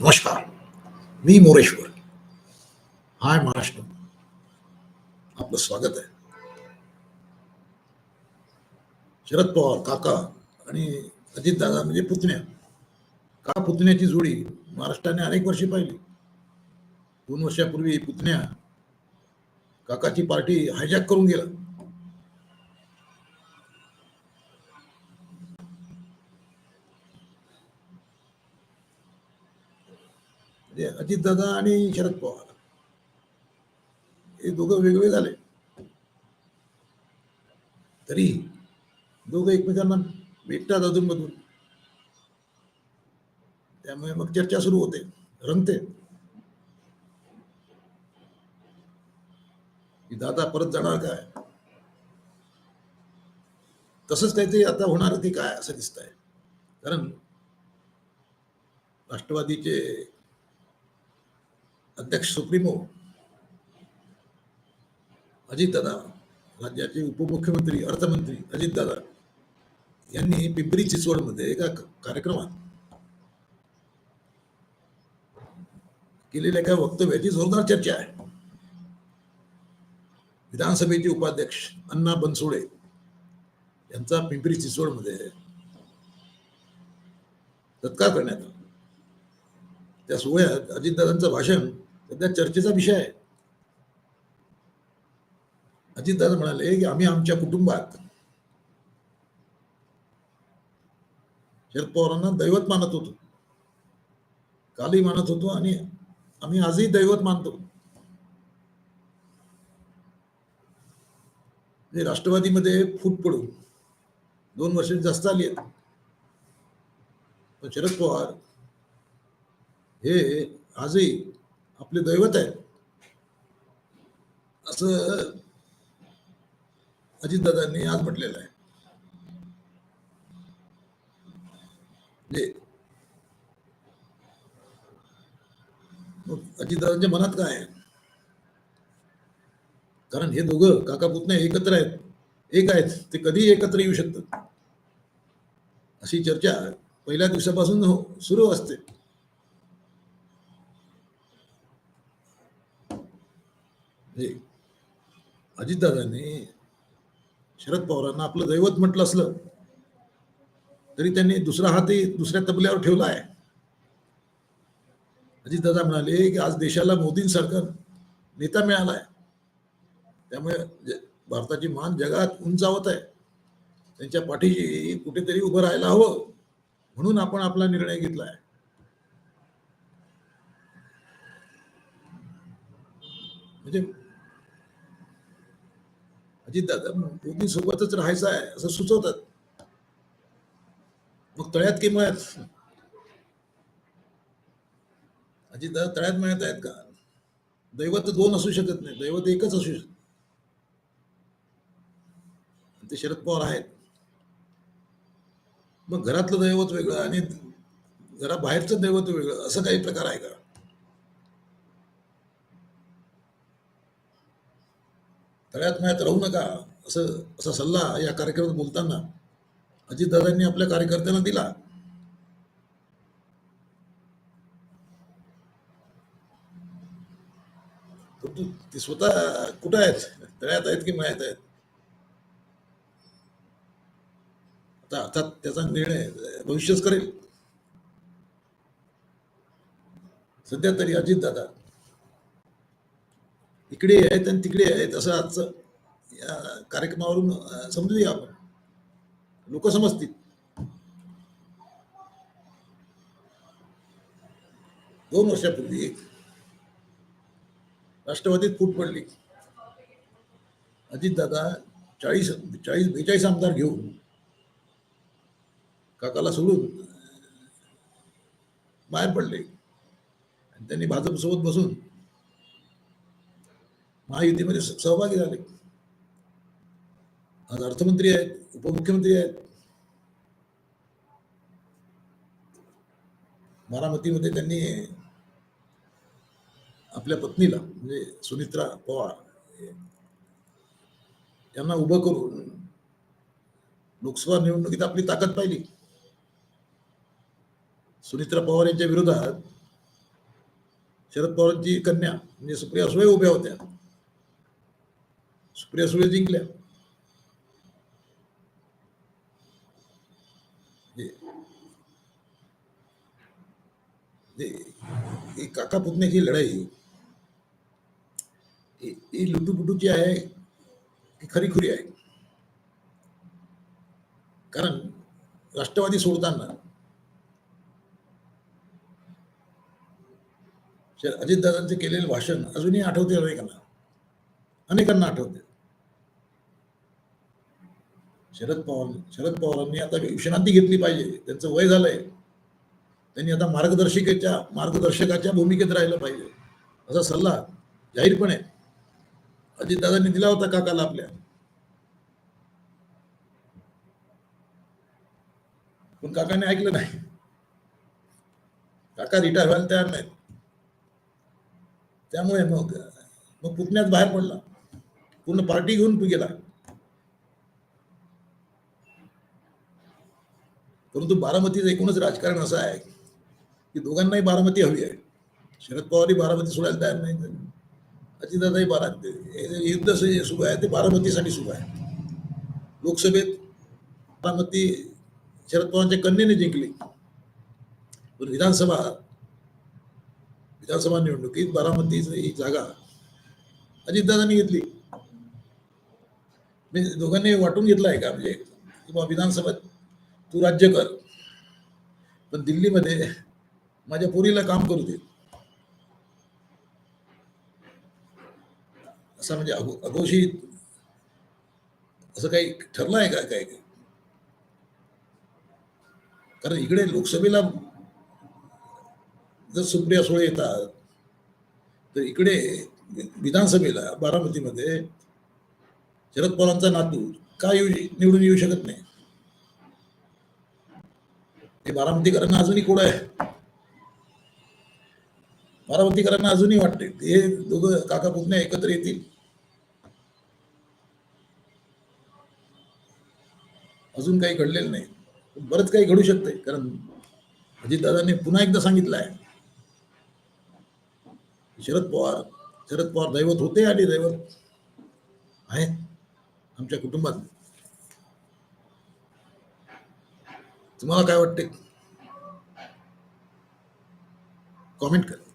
नमस्कार. मी मोरेश्वर. हाय महाराष्ट्र. आपलं स्वागत आहे. शरद पवार काका आणि अजितदादा म्हणजे पुतण्या. का पुतण्याची जोडी महाराष्ट्राने अनेक वर्षी पाहिली. दोन वर्षापूर्वी पुतण्या काकाची पार्टी हायजॅक करून गेला. अजितदादा आणि शरद पवार. हे दोघं वेगळे झाले. तरी दोघं एकमेकांना भेटतात अधूनमधून त्यामुळे मग चर्चा सुरू होते रंगते. की दादा परत जाणार काय? तसंच काहीतरी आता होणार ते काय असं दिसत आहे कारण राष्ट्रवादीचे अध्यक्ष सुप्रीमो. अजितदादा राज्याचे उपमुख्यमंत्री अर्थमंत्री अजितदादा यांनी पिंपरी चिंचवडमध्ये एका कार्यक्रमात केलेल्या एका वक्तव्याची जोरदार चर्चा आहे. विधानसभेचे उपाध्यक्ष अण्णा बनसोडे यांचा पिंपरी चिंचवडमध्ये सत्कार करण्यात आला. त्या सोहळ्यात अजितदादांचं भाषण सध्या चर्चेचा विषय आहे. अजितदादा म्हणाले की आम्ही आमच्या कुटुंबात शरद पवारांना दैवत मानत होतो. कालही मानत होतो आणि आम्ही आजही दैवत मानतो. राष्ट्रवादीमध्ये फूट पडून दोन वर्ष जास्त आली आहेत. पण शरद पवार हे आजही आपले दैवत आहेत. असं अजितदादांनी आज म्हटलेलं आहे. म्हणजे अजितदादांच्या मनात काय आहे? कारण हे दोघं काका पुतणे एकत्र आहेत. एक आहेत ते कधी एकत्र येऊ शकतात. अशी चर्चा पहिल्या दिवसापासून हो- सुरू असते. म्हणजे अजितदादांनी शरद पवारांना आपलं दैवत म्हटलं असलं तरी त्यांनी दुसरा हातही दुसऱ्या तबल्यावर ठेवला आहे. अजितदादा म्हणाले की आज देशाला मोदींसारखा नेता मिळाला आहे त्यामुळे भारताची मान जगात उंचावत आहे. त्यांच्या पाठीशी कुठेतरी उभं राहायला हवं म्हणून आपण आपला निर्णय घेतला आहे म्हणजे अजितदादा मोदी सोबतच राहायचं आहे असं सुचवतात. मग तळ्यात की मळ्यात? अजितदादा तळ्यात मळ्यात आहेत का? दैवत दोन असू शकत नाही दैवत एकच असू शकत ते शरद पवार आहेत. मग घरातलं दैवत वेगळं आणि घराबाहेरचं दैवत वेगळं असं काही प्रकार आहे का? तळ्यात मळ्यात राहू नका असं असा सल्ला या कार्यक्रमात बोलताना अजितदादांनी आपल्या कार्यकर्त्यांना दिला. परंतु ते स्वतः कुठं आहेत? तळ्यात आहेत की मळ्यात आहेत? आता अर्थात त्याचा निर्णय भविष्यच करेल. सध्या तरी अजितदादा इकडे आहेत आणि तिकडे आहेत असं आजचं या कार्यक्रमावरून समजूया आपण. लोक समजतील. दोन वर्षापूर्वी राष्ट्रवादीत फूट पडली. अजितदादा चाळीस चाळीस बेचाळीस आमदार घेऊन काकाला सोडून बाहेर पडले. आणि त्यांनी भाजपसोबत बसून महायुतीमध्ये सहभागी झाले. आज अर्थमंत्री आहेत उपमुख्यमंत्री आहेत. बारामतीमध्ये त्यांनी आपल्या पत्नीला म्हणजे सुनित्रा पवार यांना उभं करून लोकसभा निवडणुकीत आपली ताकद पाहिली. सुनित्रा पवार यांच्या विरोधात शरद पवारांची कन्या म्हणजे सुप्रिया सुळे उभ्या होत्या. सुप्रिया सुळे जिंकल्या. काका पुतण्याची लढाई. ही ही लुटूपुटूची आहे ती खरीखुरी आहे. कारण राष्ट्रवादी सोडताना अजितदादांचे केलेले भाषण अजूनही आठवते अनेकांना अनेकांना आठवते. शरद पवार शरद पवारांनी आता विश्रांती घेतली पाहिजे. त्यांचं वय झालंय. त्यांनी आता मार्गदर्शिकेच्या मार्गदर्शकाच्या भूमिकेत राहिलं पाहिजे. असा सल्ला जाहीरपणे अजितदादांनी दिला होता काकाला आपल्या. पण काकाने ऐकलं नाही. काका रिटायर व्हायला तयार नाहीत. त्यामुळे मग मग पुतण्यात बाहेर पडला. पूर्ण पार्टी घेऊन गेला. परंतु बारामतीचं एकूणच राजकारण असं आहे की दोघांनाही बारामती हवी आहे. शरद पवारही बारामती सोडायला तयार नाही. अजितदादाही बारामती हे युद्ध जे सुरू आहे ते बारामतीसाठी सुरू आहे. लोकसभेत बारामती शरद पवारांच्या कन्येने जिंकली. पण विधानसभा विधानसभा निवडणुकीत बारामतीची ही जागा अजितदादांनी घेतली. म्हणजे दोघांनी वाटून घेतला आहे का? म्हणजे किंवा विधानसभेत तू राज्य कर. पण दिल्लीमध्ये माझ्या पोरीला काम करू दे. असं म्हणजे अघोषित असं काही ठरलं आहे का काय? कारण इकडे लोकसभेला जर सुप्रिया सुळे येतात तर इकडे विधानसभेला बारामतीमध्ये शरद पवारांचा नातू का येऊ निवडून येऊ शकत नाही. ते बारामतीकरांना अजूनही कोड आहे? बारामतीकरांना अजूनही वाटते ते दोघं काका पुतण्या एकत्र येतील. अजून काही घडलेलं नाही. बरंच काही घडू शकते कारण अजितदादांनी पुन्हा एकदा सांगितलं आहे शरद पवार शरद पवार दैवत होते आणि दैवत आहेत आमच्या कुटुंबात तुम्हाला काय वाटते कॉमेंट कर.